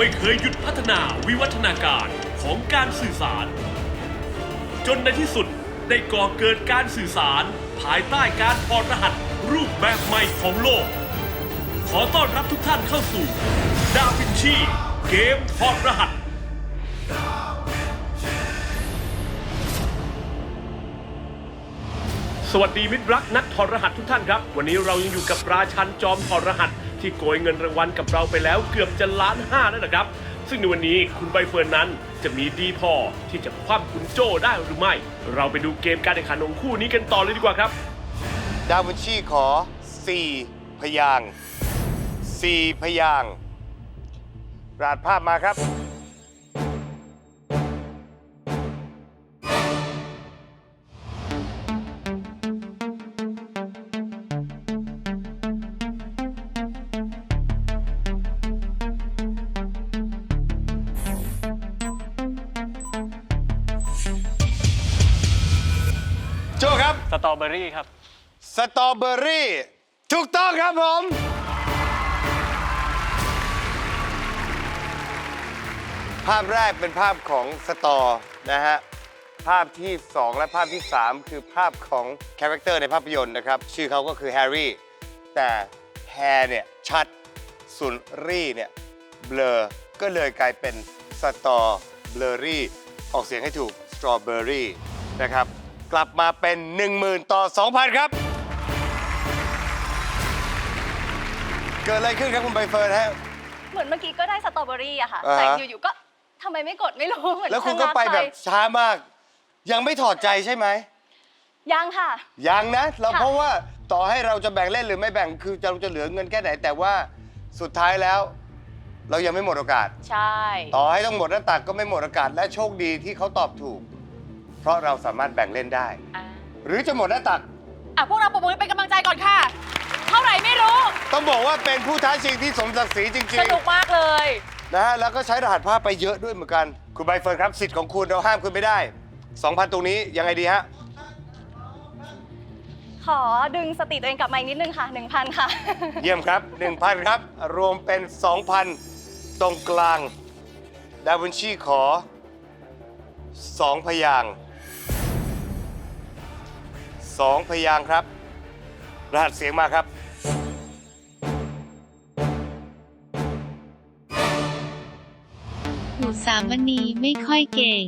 ไม่เคยหยุดพัฒนาวิวัฒนาการของการสื่อสาร จนในที่สุดได้ก่อเกิดการสื่อสาร ภายใต้การถอดรหัสรูปแบบใหม่ของโลก ขอต้อนรับทุกท่านเข้าสู่ ดาวินชีเกมถอดรหัสสวัสดีมิตรรักนักถอดรหัสทุกท่านครับ วันนี้เรายังอยู่กับราชันจอมถอดรหัส ที่โกยเงินรางวัลกับเราไปแล้วเกือบจะล้านห้าแล้วนะครับ ซึ่งในวันนี้คุณใบเฟิร์นนั้นจะมีดีพอที่จะคว่ำคุณโจได้หรือไม่ เราไปดูเกมการแข่งขันของคู่นี้กันต่อเลยดีกว่าครับ ดาวินชีขอ 4 พยาง 4 พยางราดภาพมาครับ อเบอรี่ครับ สตรอเบอรี่ถูกต้องครับผม ภาพแรกเป็นภาพของสตอนะฮะ ภาพที่ 2 และภาพที่ 3 คือภาพของคาแรคเตอร์ในภาพยนตร์นะครับ ชื่อเขาก็คือแฮร์รี่ แต่แฮร์เนี่ย ชัดส่วนรี่เนี่ย เบลอ ก็เลยกลายเป็นสตอเบลอรี่ ออกเสียงให้ถูกสตรอเบอรี่นะครับ กลับมาเป็น 10,000 ต่อ 2,000 ครับ เกิดอะไรขึ้นครับคุณใบเฟิร์นฮะ เหมือนเมื่อกี้ก็ได้สตรอเบอรี่อะค่ะ อ่าฮะ แต่อยู่ๆก็ทำไมไม่กดไม่รู้เหมือนแล้วคุณก็ชะงัไปแบบปช้ามาก ยังไม่ถอดใจใช่ไหม ยังค่ะ ยังนะ เราค่ะ เพราะว่าต่อให้เราจะแบ่งเล่นหรือไม่แบ่งคือเราจะเหลือเงินแค่ไหน แต่ว่าสุดท้ายแล้ว เรายังไม่หมดโอกาส ใช่ ต่อให้ต้องหมดหน้าตักก็ไม่หมดโอกาสและโชคดีที่เขาตอบถูกเพ ราะเราสามารถแบ่งเล่นได้ อะหรือจะหมดหน้าตัก อะพวกเราปรบมือเป็นกำลังใจก่อนค่ะ เท่าไหร่ไม่รู้ ต้องบอกว่าเป็นผู้ท้าชิงที่สมศักดิ์ศรีจริสงนุกมากเลย ๆนะฮะแล้วก็ใช้รหัสภาพไปเยอะด้วยเหมือนกัน คุณใบเฟิร์นครับ สิทธิ์ของคุณเราห้ามคุณไม่ได้ 2,000 ตรงนี้ยังไงดีฮะ ขอดึงสติตัวเองกลับมาอีกนิดนึงค่ะ 1,000 ค่ะ เยี่ยมครับ 1,000 ครับ รวมเป็น 2,000 ตรงกลาง ดาวินชีขอ 2 พยางค์ 2พยางค์ครับ รหัสเสียงมาครับ อุสามณีไม่ค่อยเก่ง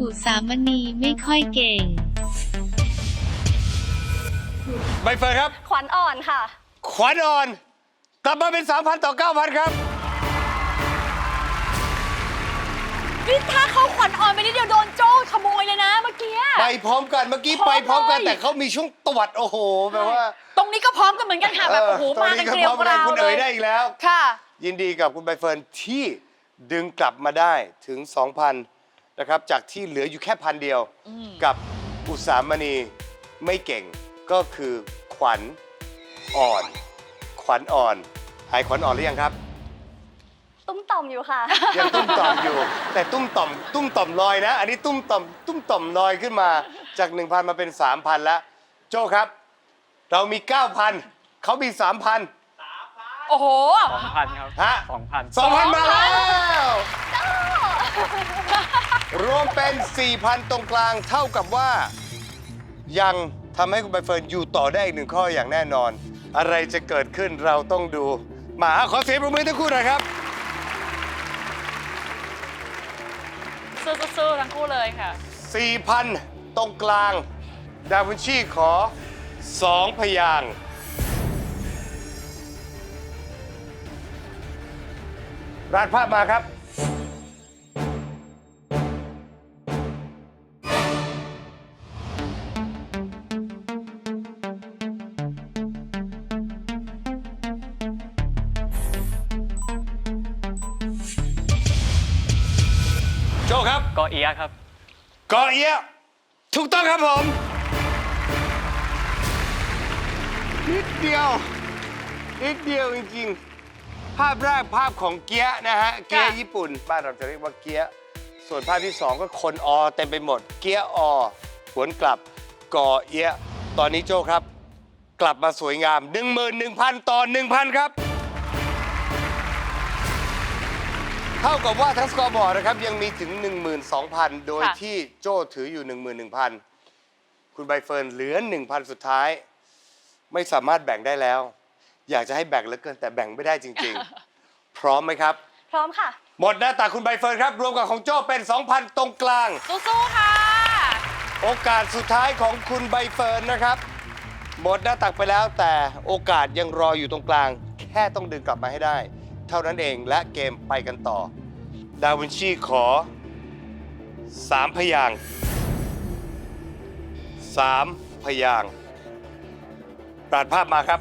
อุสามณีไม่ค่อยเก่ง ใบเฟิร์นครับ ขวัญอ่อนค่ะ ขวัญอ่อนกลับมาเป็น 3,000 ต่อ 9,000 ครับ นี่ถ้าเขาขวัญอ่อนไปนิดเดียวโดนโจ้ ขโมยเลยนะเมื่อกี้ไปพร้อมกันเมื่อกี้พร้อมไปพร้อมกันเลย แต่เขามีช่วงตวัดโอ้โหแบบว่าตรงนี้ก็พร้อมกันเหมือนกันค่ะแบบโอ้โหตอนมานี้กันก็เกลีพยร้วอมกกันราวคุณเลเอ๋ยยได้อีกแล้ว ค่ะ ยินดีกับคุณใบเฟิร์นที่ดึงกลับมาได้ถึง 2,000นะครับจากที่เหลืออยู่แค่พันเดียว กับอุตสามณีไม่เก่งก็คือขวัญอ่อน ขวัญอ่อน หายขวัญอ่อนหรือยังครับ ตุ้มต่อมอยู่ค่ะ ยังตุ้มต่อมอยู่ แต่ตุ้มต่อม ตุ้มต่อมลอยนะ อันนี้ตุ้มต่อม ตุ้มต่อมลอยขึ้นมาจาก 1,000 มาเป็น 3,000แล้วโจ้ครับ เรามี 9,000เขามี 3,000โอ้โห2,000ครับฮะ2,000 2,000 มาแล้ว รวมเป็น 4,000 ตรงกลางเท่ากับว่า ยังทำให้คุณใบเฟิร์นอยู่ต่อได้อีกหนึ่งข้ออย่างแน่นอน อะไรจะเกิดขึ้นเราต้องดูมาขอเสียงปรบมือทั้งคู่หน่อยครับ สู้ๆๆทั้งคู่เลยค่ะ 4,000 ตรงกลาง ดาวินชีขอ 2 พยางค์ราดภาพมาครับ โจครับกอเอียะครับ กอเอียะถูกต้องครับผมนิดเดียวนิดเดียวจริงๆ ภาพแรกภาพของเกียะนะฮะเกียะญี่ปุ่น บ้านเราจะเรียกว่าเกียะส่วนภาพที่สองก็คนอเต็มไปหมด เกียะอหวนกลับกอเอียะตอนนี้โจครับ กลับมาสวยงาม 11,000 ต่อ 1,000 ครับ เท่ากับว่าทั้งสกอร์บอร์ดนะครับยังมีถึง 12,000 โดยค่ะ ที่โจ้ถืออยู่ 11,000 คุณใบเฟิร์นเหลือ 1,000 สุดท้าย ไม่สามารถแบ่งได้แล้ว อยากจะให้แบ่งเหลือเกินแต่แบ่งไม่ได้จริง ๆ พร้อมไหมครับ พร้อมค่ะ หมดหน้าตาคุณใบเฟิร์นครับ รวมกับของโจ้เป็น 2,000 ตรงกลาง สู้ๆค่ะ โอกาสสุดท้ายของคุณใบเฟิร์นนะครับ หมดหน้าตักไปแล้วแต่โอกาสยังรออยู่ตรงกลาง แค่ต้องดึงกลับมาให้ได้ เท่านั้นเองและเกมไปกันต่อ ดาวินชีขอ 3 พยาง 3 พยางปราดภาพมาครับ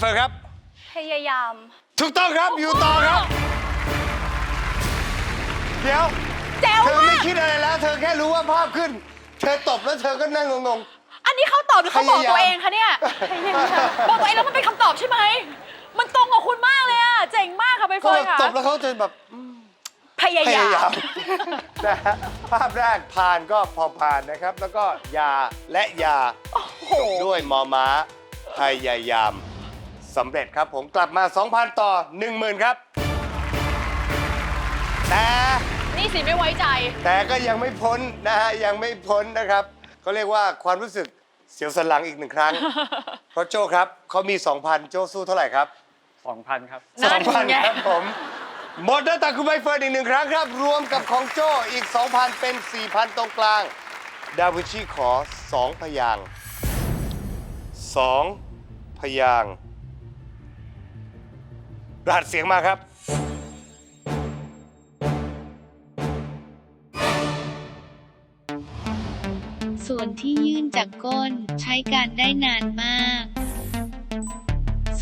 เฟิร์นครับ พยายาม ถูกต้องครับอยู่ต่อครับ เดี๋ยวแจ๋วเธอไม่มากคิดอะไรแล้ว เธอแค่รู้ว่าภาพขึ้น เธอตบแล้วเธอก็นั่งงง อันนี้เขาตอบหรือเขาบอกพยายาม ตัวเองคะเนี่ยบอกตัวเองแล้วมันเป็นคำตอบใช่ไหม มันตรงกับคุณมากเลยอะเจ๋งมากค่ะใบๆก็เฟิร์นค่ะตบแล้วเขาจะแบบพยาพยายามม นะฮะภาพแรกผ่านก็พอผ่านนะครับ แล้วก็ยาและยาจบด้วยมอม้าพยายาม สำเร็จครับผมกลับมา 2,000 ต่อ 10,000 ครับ แต่นี่สิไม่ไว้ใจ แต่ก็ยังไม่พ้นนะฮะยังไม่พ้นนะครับเขาเรียกว่าความรู้สึกเสียวสันหลังอีกหนึ่งครั้ง เพราะโจ้ครับเขามี 2,000 โจ้สู้เท่าไหร่ครับ 2,000 ครับ นั่นไง 2,000 ครับผม หมดแล้วแต่คุณใบเฟิร์นอีกหนึ่งครั้งครับ รวมกับของโจ้อีก 2,000 เป็น 4,000 ตรงกลาง ดาวินชีขอ 2 พยางค์2พยางค์ รหัสเสียงมาครับส่วนที่ยื่นจากก้นใช้การได้นานมาก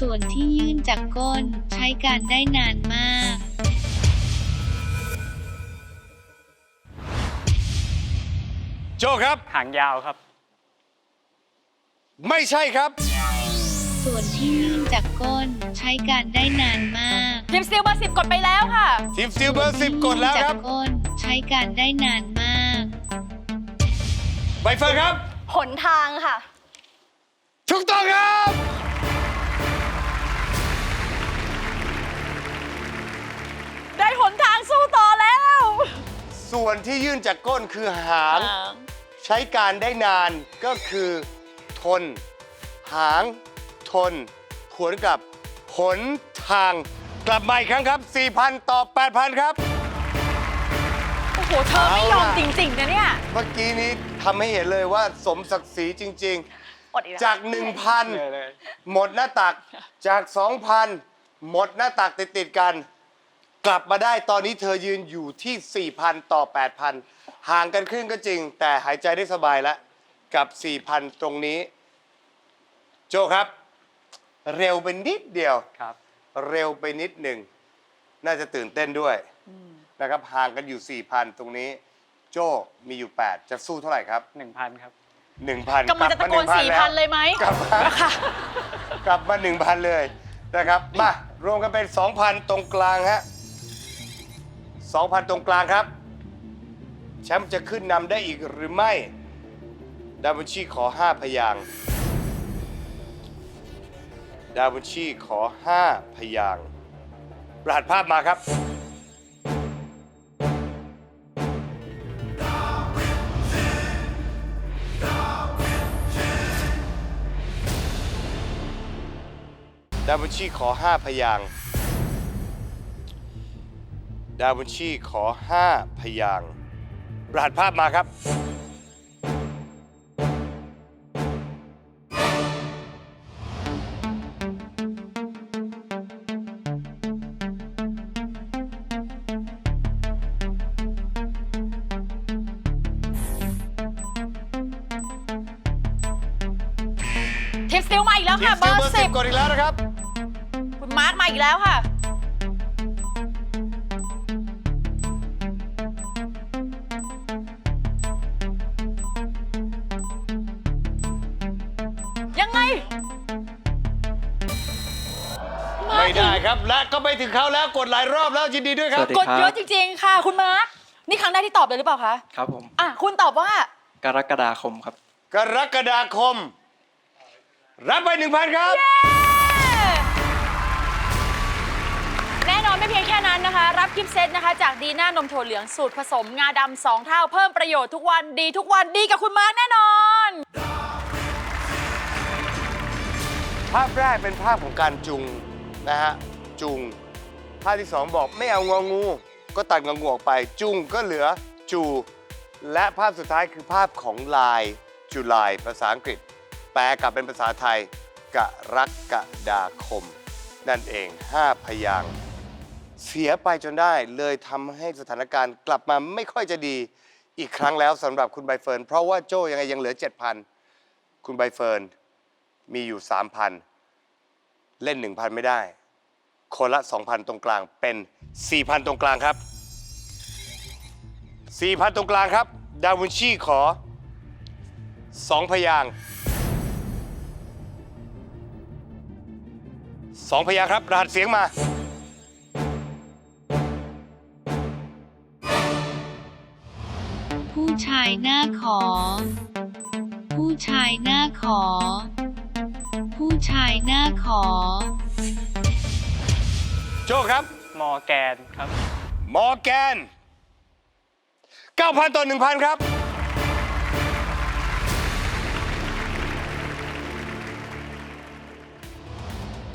ส่วนที่ยื่นจากก้นใช้การได้นานมาก โจ้ครับ หางยาวครับ ไม่ใช่ครับ ส่วนที่ยื่นจากก้นใช้การได้นานมากทีมซิลเบอร์สิบกดไปแล้วค่ะ ทีมสติลเบอร์สิบกดแล้วครับส่นที่ยื่นจากก้นใช้การได้นานมาก ใบเฟิร์นครับ หนทางค่ะ ถูกต้องครับ ได้หนทางสู้ต่อแล้วส่วนที่ยื่นจากก้นคือหาง ใช้การได้นานก็คือ ทน หาง ทน ผวนกับ หนทางกลับมาอีกครั้งครับ 4,000 ต่อ 8,000 ครับ โอ้โห เธอไม่ยอมจริงๆนะเนี่ย เมื่อกี้นี้ทำให้เห็นเลยว่าสมศักดิ์ศรีจริง อดอีกแล้ว ๆ จากเลย1,000 หมดหน้าตักจาก 2,000 หมดหน้าตักติด ๆ กัน กลับมาได้ตอนนี้เธอยืนอยู่ที่ 4,000 ต่อ 8,000 ห่างกันครึ่งก็จริง แต่หายใจได้สบายแล้ว กับ 4,000 ตรงนี้ โจครับ เร็วไปนิดเดียว ครับ เร็วไปนิดหนึ่ง น่าจะตื่นเต้นด้วยนะครับห่างกันอยู่ 4,000 ตรงนี้ โจมีอยู่ 8 จะสู้เท่าไหร่ครับ 1,000 ครับ 1,000กำลังจะตะโกนลับมาสี่1,000พันเลยไหมกลับมาค่ะกลับมา1,000 เลยนะครับ มารวมกันเป็น 2,000 ตรงกลางฮะ2,000 ตรงกลางครับ แชมป์จะขึ้นนำได้อีกหรือไม่ ดาวินชีขอ 5 พยางค์ ดาวินชีขอ 5 พยางค์รหัสภาพมาครับ ดาวินชีขอ 5 พยางค์ดาวินชีขอ 5 พยางค์รหัสภาพมาครับ ทีมสติลมาอีกแล้วทีมค่ะสเบติอลเบอร์ร์สิสิบบกดอีกแล้วนะครับ คุณมาร์คมาอีกแล้วค่ะ ยังไง ไม่ได้ครับ และก็ไปถึงเขาแล้วกดหลายรอบแล้วยินดีด้วยครับ สวัส ดีกดเยอะจริง ๆ ค่ะ คุณมาร์คนี่ครั้งแรกที่ตอบเลยหรือเปล่าคะ ครับผม อะ คุณตอบว่า กรกฎาคมครับ กรกฎาคม รับไป1,000ครับ แน่นอนไม่เพียงแค่นั้นนะคะ รับกิฟต์เซตนะคะ จากดีน่านมถั่วเหลืองสูตรผสมงาดำสองเท่าเพิ่มประโยชน์ทุกวันดีทุกวันดีกับคุณมาร์คแน่นอน ภาพแรกเป็นภาพของการจุงนะฮะจุง ภาพที่สองบอกไม่เอางองู ก็ตัดงองูออกไป จุงก็เหลือจู และภาพสุดท้ายคือภาพของลายจุลายภาษาอังกฤษ แปลกลับเป็นภาษาไทยกรกฎาคม นั่นเอง5พยางค์เสียไปจนได้เลยทำให้สถานการณ์กลับมาไม่ค่อยจะดีอีกครั้งแล้วสำหรับคุณใบเฟิร์นเพราะว่าโจ้ยังไงยังเหลือ 7,000 คุณใบเฟิร์นมีอยู่ 3,000 เล่น 1,000 ไม่ได้ คนละ 2,000 ตรงกลางเป็น 4,000 ตรงกลางครับ 4,000 ตรงกลางครับ ดาวินชีขอ 2 พยางค์ สองพยางค์ครับ รหัสเสียงมา ผู้ชายหน้าขอ ผู้ชายหน้าขอ ผู้ชายหน้าขอ โจครับ มอร์แกนครับ มอร์แกน 9,000 ต่อ 1,000 ครับ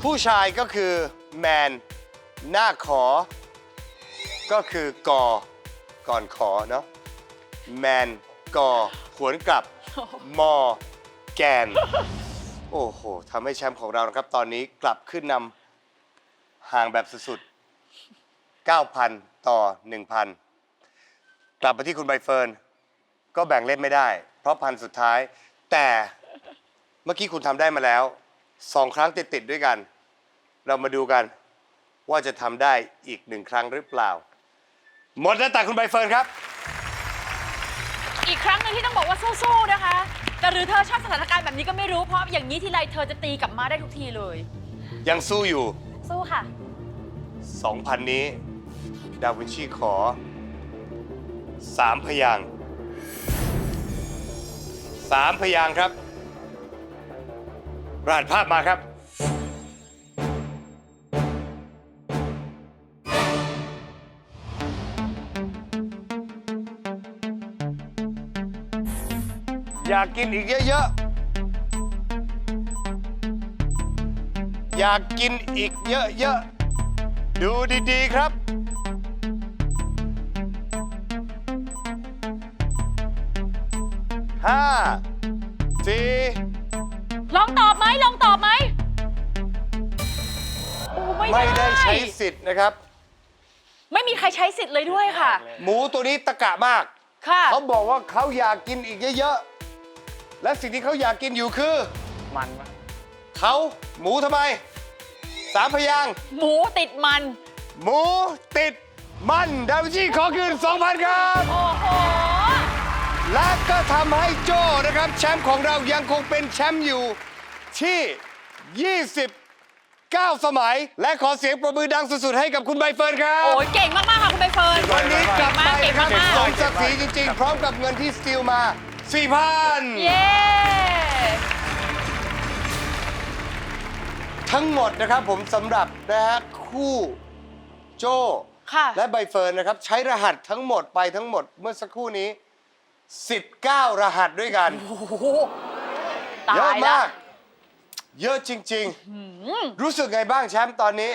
ผู้ชายก็คือแมน หน้าขอ ก็คือกอ ก่อนขอเนาะ แมนกอหวนกลับ มอ แกน โอ้โหทำให้แชมป์ของเรานะครับ ตอนนี้กลับขึ้นนำห่างแบบสุดๆ 9,000 ต่อ 1,000 กลับมาที่คุณใบเฟิร์น ก็แบ่งเล่นไม่ได้ เพราะพันสุดท้าย แต่เมื่อกี้คุณทำได้มาแล้ว สองครั้งติดๆด้วยกัน เรามาดูกันว่าจะทำได้อีกหนึ่งครั้งหรือเปล่า หมดแล้วแต่คุณใบเฟิร์นครับ อีกครั้งหนึงที่ต้องบอกว่าสู้ๆนะคะ แต่หรือเธอชอบสถานการณ์แบบนี้ก็ไม่รู้เพราะอย่างนี้ทีไรเธอจะตีกลับมาได้ทุกทีเลย ยังสู้อยู่ สู้ค่ะ 2,000 นี้ ดาวินชีขอ 3 พยางค์3พยางค์ครับ รหัสภาพมาครับ อยากกินอีกเยอะๆ อยากกินอีกเยอะๆ ดูดีๆ ครับ ห้า ไม่ไม่ได้ได้ใช้สิทธิ์นะครับ ไม่มีใครใช้สิทธิ์เลยด้วยค่ะ หมูตัวนี้ตะกะมาก ค่ะ เขาบอกว่าเขาอยากกินอีกเยอะๆ และสิ่งที่เขาอยากกินอยู่คือ มันปะเขาหมูทำไม สามพยางค์หมูติดมัน หมูติดมันดาวินชีขอคืน 2,000 ครับ โอ้โห และก็ทำให้โจ้นะครับ แชมป์ของเรายังคงเป็นแชมป์อยู่ที่ 29สมัย และขอเสียงประมือดังสุด ๆ ให้กับคุณใบเฟิร์นครับ โอ้ยเก่งมากๆค่ะคุณใบเฟิร์นวันนี้กลับไปเก่งครับมากสมศักดิ์ศรีจริง ๆ พร้อมกับเงินที่สตีลมา4,000 เย้ ทั้งหมดนะครับผมสำหรับนะฮะคู่โจ้ค่ะ และใบเฟิร์นนะครับ ใช้รหัสทั้งหมดไปทั้งหมดเมื่อสักครู่นี้ 19 รหัสด้วยกัน โอ้โหตาเยอะยแล้มาวก เยอะจริง ๆ รู้สึกไงบ้างแชมป์ตอนนี้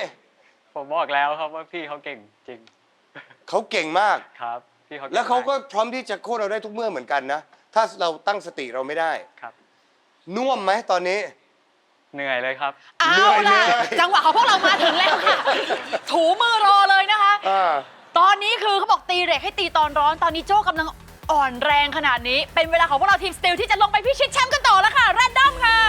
ผมบอกแล้วครับว่าพี่เขาเก่งจริงเขาเก่งมาก ครับ พี่เขางแล้วเขาก็มพร้อมที่จะโค่นเราได้ทุกเมื่อเหมือนกันนะ ถ้าเราตั้งสติเราไม่ได้ ครับ น่วมไหมตอนนี้ เหนื่อยเลยครับ เอาเหนื่อยล่ะเลย จังหวะของพวกเรามาถึงแล้วค่ะ ถูมือรอเลยนะคะ อ่าตอนนี้คือเขาบอกตีเหล็กให้ตีตอนร้อน ตอนนี้โจ้กำลังอ่อนแรงขนาดนี้ เป็นเวลาของพวกเราทีมสติลที่จะลงไปพิชิตแชมป์กันต่อแล้วค่ะ แรนดอมค่ะ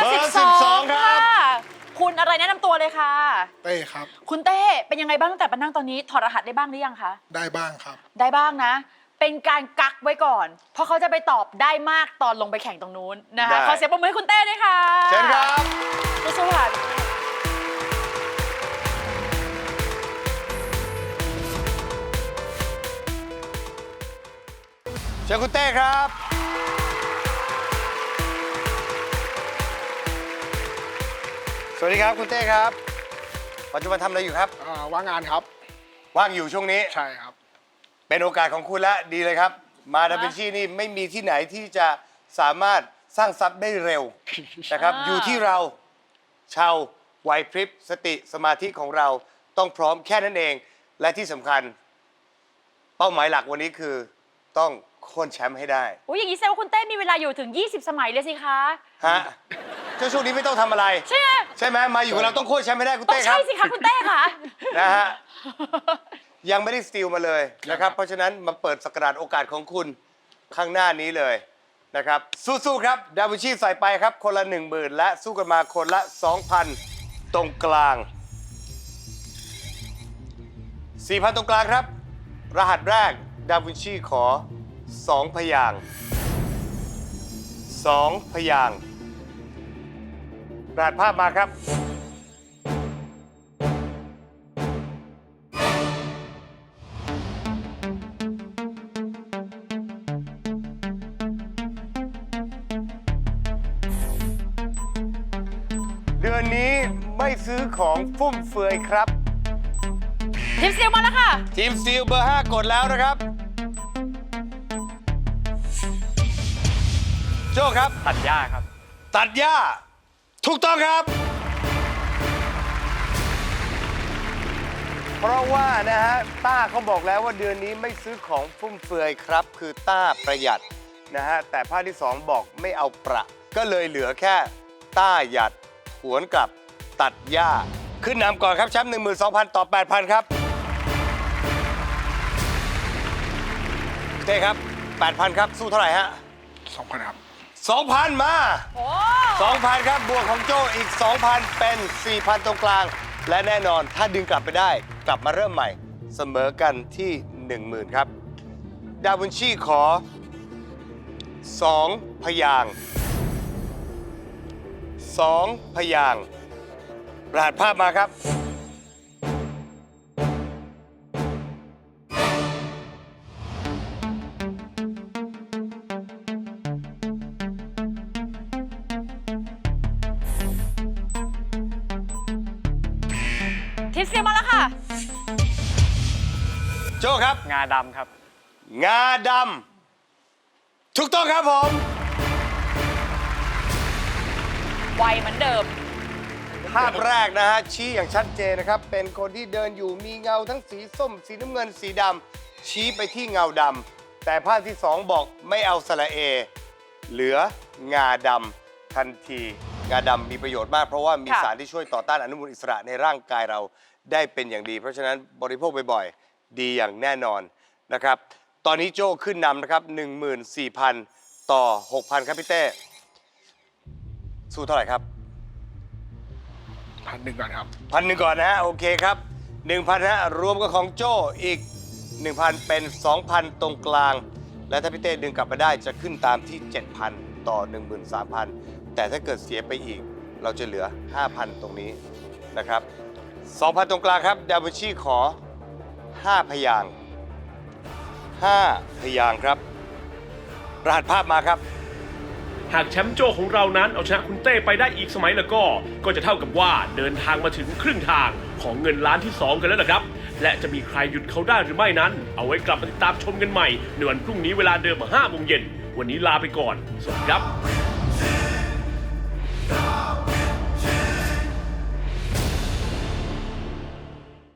เบอร์เบอร์ 12 12ครับค่ะคุณอะไรแนะนำตัวเลยค่ะ เต้ครับ คุณเต้เป็นยังไงบ้างตั้งแต่มานั่งตอนนี้ถอดรหัสได้บ้างหรือยังคะ ได้บ้างครับ ได้บ้างนะ เป็นการกักไว้ก่อน เพราะเขาจะไปตอบได้มากตอนลงไปแข่งตรงนู้นนะคะได้ ขอเสียงปรบมือให้คุณเต้ด้วยค่ะเชิญครับ สู้ๆค่ะเชิญคุณเต้ครับ สวัสดีครับคุณเต้ครับ ปัจจุบันทำอะไรอยู่ครับ อ่าว่างงานครับ ว่างอยู่ช่วงนี้ ใช่ครับ เป็นโอกาสของคุณและดีเลยครับ มาดาวินชีนี่ไม่มีที่ไหนที่จะสามารถสร้างทรัพย์ได้เร็วนะครับอ่าอยู่ที่เราชาวไหวพริบสติสมาธิของเราต้องพร้อมแค่นั้นเอง และที่สำคัญ เป้าหมายหลักวันนี้คือต้องโค่นแชมป์ให้ได้ อุ้ยอย่างนี้แสดงว่าคุณเต้มีเวลาอยู่ถึง 20 สมัยเลยสิคะ ฮะ เจ้าช่วงนี้ไม่ต้องทำอะไร ใช่ไหมใช่ไหมมาอยู่กับเราต้องโค่นแชมป์ให้ได้คุณต้องเต้ครัใช่บสิคะคุณเต้ค่ะ นะฮะยังไม่ได้สติลมาเลยนะครับเพราะฉะนั้นมาเปิดสกราดโอกาสของคุณข้างหน้านี้เลยนะครับสู้ๆครับดาวินชีใส่ไปครับคนละ 1 0,000 และสู้กันมาคนละ 2,000 ตรงกลาง 4,000 ตรงกลางครับ รหัสแรกดาวินชีขอ 2 พยางค์2พยางค์ รหัสภาพมาครับ เดือนนี้ไม่ซื้อของฟุ่มเฟือยครับทีมเซียวมาแล้วค่ะ ทีมซีลเบอร์ 5 กดแล้วนะครับ โจ้ครับ ตัดหญ้าครับ ตัดหญ้า ถูกต้องครับ เพราะว่านะฮะต้าเขาบอกแล้วว่าเดือนนี้ไม่ซื้อของฟุ่มเฟือยครับ คือต้าประหยัดนะฮะแต่ภาคที่ 2 บอกไม่เอาประ ก็เลยเหลือแค่ ต้าหยัดหวนกลับตัดหญ้า ขึ้นนำก่อนครับแชมป์12,000 ต่อ 8,000 ครับเต้ครับ 8,000 ครับ สู้เท่าไหร่ฮะ2,000ครับ 2,000 มา โอ้2,000 ครับ บวกของโจอีก 2,000 เป็น 4,000 ตรงกลาง และแน่นอนถ้าดึงกลับไปได้ กลับมาเริ่มใหม่ เสมอกันที่ 10,000 ครับ ดาวินชีขอ 2 พยางค์2พยางค์รหัสภาพมาครับาดำครับ งาดำถูกต้องครับผม ไวเหมือนเดิม ภาพแรกนะฮะชี้อย่างชัดเจนนะครับ เป็นคนที่เดินอยู่มีเงาทั้งสีส้ม สีน้ำเงินสีดำชี้ไปที่เงาดำแต่ภาพที่2บอกไม่เอาสระเอ เหลืองาดำทันที งาดำมีประโยชน์มากเพราะว่ามีค่ะ สารที่ช่วยต่อต้านอนุมูลอิสระในร่างกายเราได้เป็นอย่างดี เพราะฉะนั้นบริโภคบ่อยๆ ดีอย่างแน่นอนนะครับ ตอนนี้โจ้ขึ้นนำนะครับ 14,000 ต่อ 6,000 ครับพี่เต้ สู้เท่าไหร่ครับ พันหนึ่งก่อนครับ พันหนึ่งก่อนนะฮะ โอเคครับ 1,000ฮะรวมกับของโจ้อีก 1,000 เป็น 2,000 ตรงกลาง และถ้าพี่เต้ดึงกลับมาได้จะขึ้นตามที่ 7,000 ต่อ 13,000 แต่ถ้าเกิดเสียไปอีก เราจะเหลือ 5,000 ตรงนี้นะครับ 2,000 ตรงกลางครับดาวินชีขอ 5พยางค์5พยางค์ครับ รหัสภาพมาครับ หากแชมป์โจของเรานั้นเอาชนะคุณเต้ไปได้อีกสมัยแล้วก็ ก็จะเท่ากับว่าเดินทางมาถึงครึ่งทางของเงินล้านที่ 2 กันแล้วนะครับ และจะมีใครหยุดเขาได้หรือไม่นั้น เอาไว้กลับมาติดตามชมกันใหม่ในวันพรุ่งนี้เวลาเดิม5โมงเย็นวันนี้ลาไปก่อน สวัสดีครับ